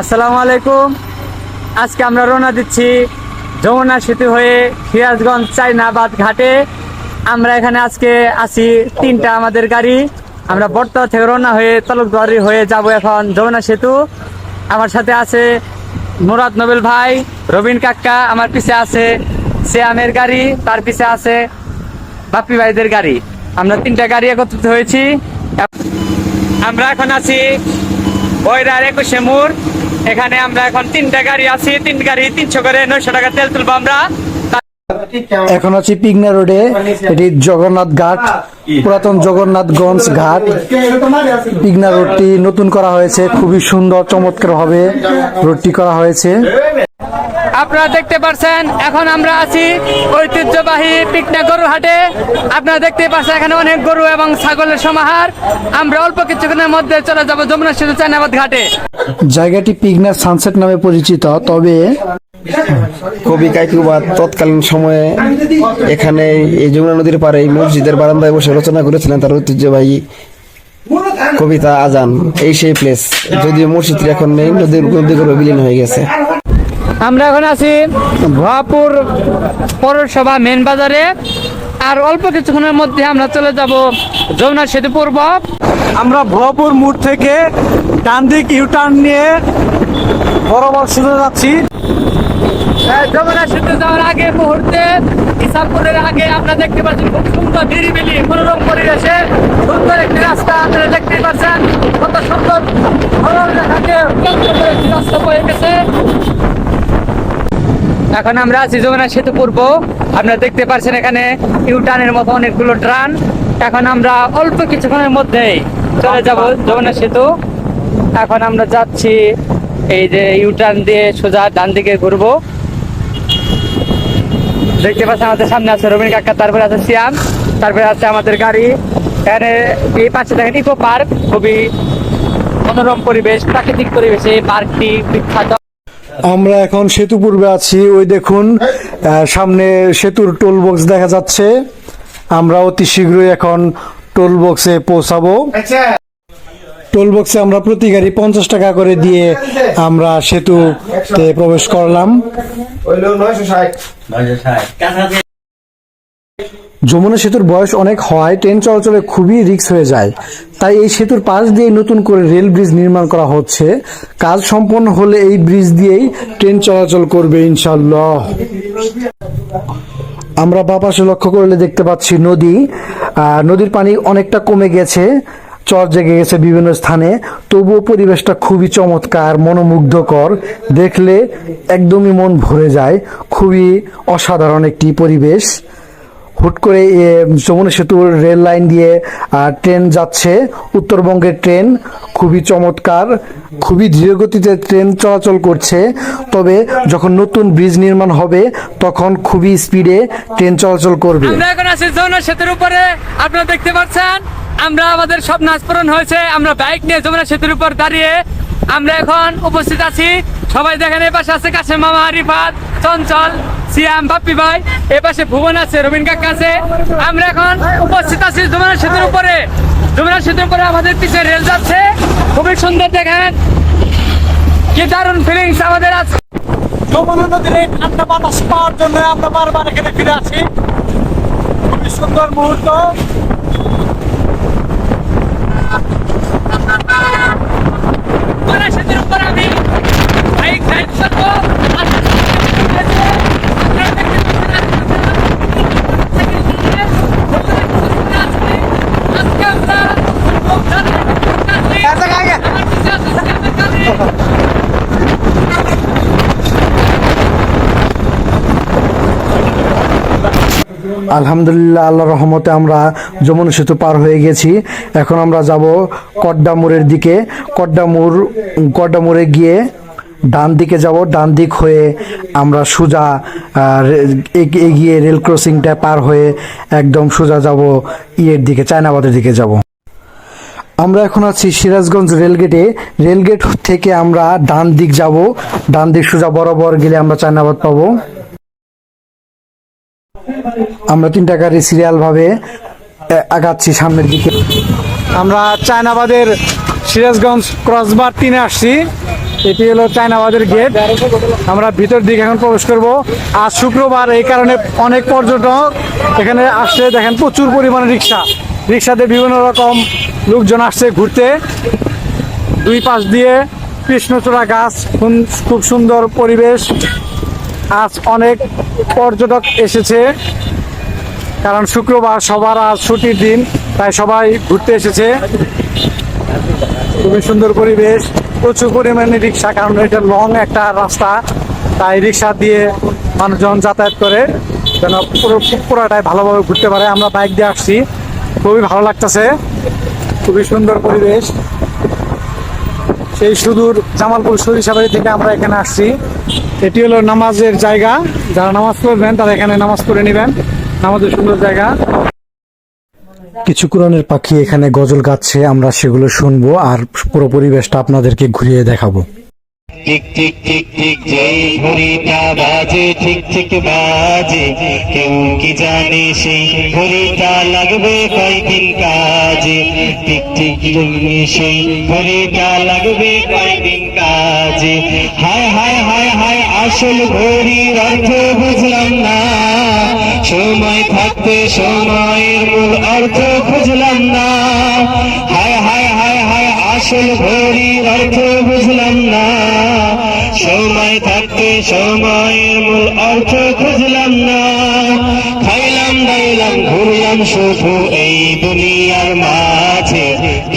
আসসালামু আলাইকুম। আজকে আমরা রওনা দিচ্ছি যমুনা সেতু হয়ে সিরাজগঞ্জ চাইনাবাদ ঘাটে। আমরা এখানে আজকে আসি তিনটা আমাদের গাড়ি। আমরা বর্তমান থেকে রওনা হয়ে তলকদারি হয়ে যাব এখন যমুনা সেতু। আমার সাথে আছে মুরাদ নোবেল ভাই, রবিন কাক্কা আমার পিছে আছে শ্যামের গাড়ি, তার পিছে আছে বাপ্পি ভাইদের গাড়ি। আমরা তিনটা গাড়ি একত্রিত হয়েছি। আমরা এখন আছি বয়রার একুশে মোড়। এখানে আমরা এখন তিনটা গাড়ি আছি। তিন গাড়ি তিনশো করে নয়শো টাকা তেল তুলবো আমরা। এখন আছি পিগনা রোডে। এটি জগন্নাথ ঘাট, পুরাতন জগন্নাথগঞ্জ ঘাট। পিগনা রোডটি নতুন করা হয়েছে। খুবই সুন্দর চমৎকার হবে রোডটি করা হয়েছে। আপনারা দেখতে পাচ্ছেন এখন আমরা আছি ঐতিহ্যবাহী পিকনা গরু হাটে। আপনারা দেখতে পাচ্ছেন এখানে অনেক গরু এবং ছাগলের সমাহার। আমরা অল্প কিছুক্ষণের মধ্যে চলে যাব যমুনা সেতু চাইনাবাদ ঘাটে। জায়গাটি পিগনা সানসেট নামে পরিচিত তবে কবি কাইকুবাদ তৎকালীন সময়ে এখানে এই যমুনা নদীর পারে এই মসজিদের বারান্দায় বসে রচনা করেছিলেন তার ঐতিহ্যবাহী কবিতা আজান। এই সেই প্লেস যদিও মসজিদটি এখন নেই নদীর নদী করে বিলীন হয়ে গেছে। আমরা এখন আছি ভুয়াপুর পৌরসভা মেন বাজারে। আর অল্প কিছুক্ষণের মধ্যে আমরা চলে যাব যমুনা সেতু পূর্ব। আমরা ভুয়াপুর মোড় থেকে ডান দিক ইউটার্ন নিয়ে বরাবর সোজা যাচ্ছি যমুনা সেতু যাওয়ার আগে মুহূর্তে ইসাপুরের আগে আমরা দেখতে পাচ্ছি খুব সুন্দর নিরিবিলি মনোরম পরিবেশে। সুন্দর একটি রাস্তা আপনারা দেখতে পাচ্ছেন কত সুন্দর রাস্তা বয়ে গেছে। এখন আমরা আছি যমুনা সেতু পূর্ব আপনারা দেখতে পাচ্ছেন এখানে ইউটার্নের মতো অনেকগুলো ট্রান এখন আমরা অল্প কিছুক্ষণের মধ্যেই চলে যাব যমুনা সেতু। এখন আমরা যাচ্ছি এই যে ইউটার্ন দিয়ে সোজা ডান দিকে ঘুরবো। দেখতে পাচ্ছেন আমাদের সামনে আছে রবীন্দ্র কাকা, তারপরে আছে সিয়াম, তারপরে আছে আমাদের গাড়ি। এখানে এই পাশে দেখেন ইকো পার্ক খুবই মনোরম পরিবেশ, প্রাকৃতিক পরিবেশে এই পার্কটি বিখ্যাত। আমরা এখন সেতু পূর্বে আছি ওই দেখুন সামনে সেতুর টোল বক্স দেখা যাচ্ছে। আমরা অতি শীঘ্রই এখন টোল বক্সে পৌঁছাবো। টোল বক্সে আমরা প্রতি গাড়ি পঞ্চাশ টাকা করে দিয়ে আমরা সেতুতে প্রবেশ করলাম। যমুনা সেতুর বয়স অনেক হওয়ায় ট্রেন চলাচলে খুবই রিক্স হয়ে যায়। তাই এই সেতুর পাশ দিয়ে নতুন করে রেল ব্রিজ নির্মাণ করা হচ্ছে। কাজ সম্পন্ন হলে এই ব্রিজ দিয়েই ট্রেন চলাচল করবে ইনশাল্লাহ আমরা বা পাশে লক্ষ্য করলে দেখতে পাচ্ছি নদী। নদীর পানি অনেকটা কমে গেছে, চর জেগে গেছে বিভিন্ন স্থানে। তবুও পরিবেশটা খুবই চমৎকার, মনোমুগ্ধকর। দেখলে একদমই মন ভরে যায়। খুবই অসাধারণ একটি পরিবেশ। হুট করে যমুনা সেতুর রেল লাইন দিয়ে ট্রেন যাচ্ছে। উত্তরবঙ্গের ট্রেন খুবই চমৎকার, খুবই ধীরগতিতে ট্রেন চলাচল করছে। তবে যখন নতুন ব্রিজ নির্মাণ হবে, তখন খুবই স্পিডে ট্রেন চলাচল করবে। আমরা এখন আছি যমুনা সেতুর উপরে। আপনারা দেখতে পাচ্ছেন, আমরা আমাদের সব নাচ পূরণ হয়েছে। আমরা বাইক নিয়ে যমুনা সেতুর উপর দাঁড়িয়ে আমরা এখন উপস্থিত আছি। সবাই দেখেন এই পাশে আছে কাছে মামা রিফাত চঞ্চল, সিয়াম, বাপ্পি ভাই, এ পাশে ভুবন আছে, রবীন কাকা আছে। আমরা এখন উপস্থিত আছি যমুনা সেতুর উপরে। যমুনা সেতুর উপরে আমাদের পিছিয়ে রেল যাচ্ছে। খুবই সুন্দর দেখেন। কি দারুণ ফিলিংস আমাদের আছে যমুনা নদীর এই ঠান্ডা বাতাস পাওয়ার জন্য আমরা বারবার এখানে ফিরে আসি খুবই সুন্দর মুহূর্ত যমুনা সেতুর উপর আমি বাইক রাইড করব আলহামদুলিল্লাহ। আল্লাহ রহমতে আমরা যমুনা সেতু পার হয়ে গেছি। এখন আমরা যাব কড্ডামোড়ের দিকে। কড্ডামোড় কড্ডামোড়ে গিয়ে ডান দিকে যাব। ডান দিক হয়ে আমরা সোজা এগিয়ে রেল ক্রসিংটা পার হয়ে একদম সোজা যাব ইয়ের দিকে, চায়নাবাদের দিকে যাব। আমরা এখন আছি সিরাজগঞ্জ রেলগেটে। রেলগেট থেকে আমরা ডান দিক যাব। ডান দিক সোজা বরাবর গেলে আমরা চায়নাবাদ পাবো। আমরা তিনটা গাড়ি সিরিয়াল ভাবে আগাচ্ছি সামনের দিকে। আমরা চায়নাবাদের সিরাজগঞ্জ ক্রসবার তিনে আসছি। এটি হলো চায়নাবাদের গেট আমরা ভিতর দিকে এখন প্রবেশ করব। আজ শুক্রবার এই কারণে অনেক পর্যটক এখানে আসছে। দেখেন প্রচুর পরিমাণে রিক্সা। রিক্সাতে বিভিন্ন রকম লোকজন আসছে ঘুরতে। দুই পাশ দিয়ে কৃষ্ণচূড়া গাছ খুব সুন্দর পরিবেশ। আজ অনেক পর্যটক এসেছে। কারণ শুক্রবার সবার আজ ছুটির দিন, তাই সবাই ঘুরতে এসেছে। খুবই সুন্দর পরিবেশ, প্রচুর পরিমাণে রিক্সা, কারণ এটা লং একটা রাস্তা। তাই রিক্সা দিয়ে মানুষজন যাতায়াত করে যেন পুরো পুরোটাই ভালোভাবে ঘুরতে পারে। আমরা বাইক দিয়ে আসছি। খুবই ভালো লাগতেছে। খুবই সুন্দর পরিবেশ। সেই সুদূর জামালপুর সরিষাবাড়ি থেকে আমরা এখানে আসছি। এটি হলো নামাজের জায়গা। যারা নামাজ পড়বেন, তারা এখানে নামাজ পড়ে নেবেন। নামাজের সুন্দর জায়গা। কিছু কোরআনের পাখি এখানে গজল গাচ্ছে আমরা সেগুলো শুনব আর পুরো পরিবেশটা আপনাদেরকে ঘুরিয়ে দেখাবো। টিক টিক টিক টিক যেই ঘড়িটা বাজে ঠিক ঠিক বাজে। কেউ কি জানে সেই ঘড়িটা লাগবে কয়দিন কাজে? টিক জমে সেই ঘড়িটা লাগবে কয়দিন কাজে? হায় হায় হায় হায় আসল ঘড়ির অর্থ সময় থাকতে সময়ের মূল অর্থ বুঝলাম না। হায় হায় হায় হায়, আসল ঘড়ির অর্থ বুঝলাম না। সময় থাকতে সময়ের মূল অর্থ খুঁজলাম না। খাইলাম, দাইলাম, ঘুরলাম শুধু এই দুনিয়ার কেউ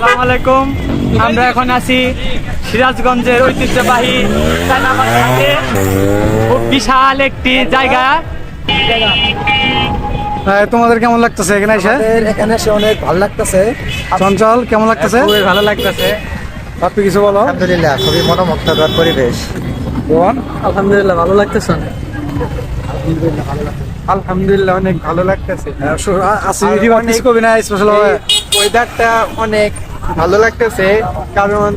আসসালামু আলাইকুম। আমরা এখন আছি সিরাজগঞ্জের ঐতিহ্যবাহী খুব বিশাল একটি জায়গা। হ্যাঁ, তোমাদের কেমন লাগতেছে এখানে এসে? এখানে এসে অনেক ভালো লাগতেছে। চঞ্চল কেমন লাগতেছে? খুবই ভালো লাগতেছে। আপনি কিছু বলো। আলহামদুলিল্লাহ খুবই মনোমুগ্ধকর পরিবেশ? আলহামদুলিল্লাহ ভালো লাগতেছে। আলহামদুলিল্লাহ অনেক ভালো লাগতেছে। হ্যাঁ, শু- আ- আসি রিবা কবি না স্পেশাল ওয়েদারটা অনেক ভালো লাগতেছে কারণ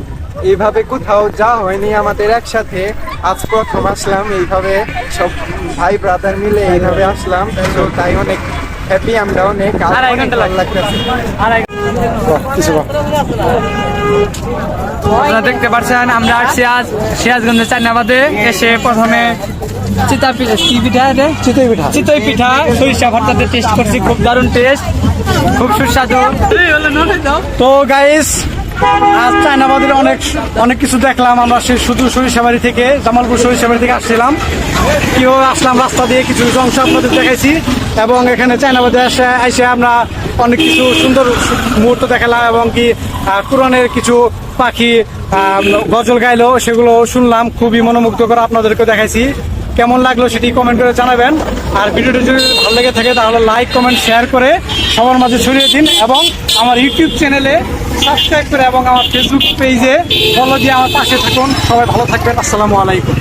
এইভাবে কোথাও যাওয়া হয়নি আমাদের একসাথে আজ প্রথম আসলাম এইভাবে সব ভাই ব্রাদার মিলে এইভাবে আসলাম তো তাই অনেক হ্যাপি আমরা অনেক ভালো লাগতেছে। আপনারা দেখতে পাচ্ছেন আমরা আসছি আজ সিরাজগঞ্জের চান্নাবাদে এসে প্রথমে চিতা পিঠা কি পিঠা রে চিতই পিঠা। চিতই পিঠা সরিষা ভর্তাতে টেস্ট করছি খুব দারুণ টেস্ট খুব সুস্বাদু। তো গাইস আজ চায়নাবাদের অনেক অনেক কিছু দেখলাম। আমরা সেই শুধু সরিষাবাড়ি থেকে, জামালপুর সরিষাবাড়ি থেকে আসছিলাম। কেউ আসলাম রাস্তা দিয়ে কিছু অংশ আপনাদের দেখাইছি এবং এখানে চায়নাবাদে এসে এসে আমরা অনেক কিছু সুন্দর মুহূর্ত দেখালাম এবং কি কোরআনের কিছু পাখি গজল গাইলো, সেগুলো শুনলাম। খুবই মনোমুগ্ধকর আপনাদেরকে দেখাইছি। কেমন লাগল সেটি কমেন্ট করে জানাবেন। আর ভিডিওটি যদি ভালো লেগে থাকে, তাহলে লাইক কমেন্ট শেয়ার করে সবার মাঝে ছড়িয়ে দিন এবং আমার ইউটিউব চ্যানেলে সাবস্ক্রাইব করে এবং আমার ফেসবুক পেজে ফলো দিয়ে আমার পাশে থাকুন। সবাই ভালো থাকবেন। আসসালামু আলাইকুম।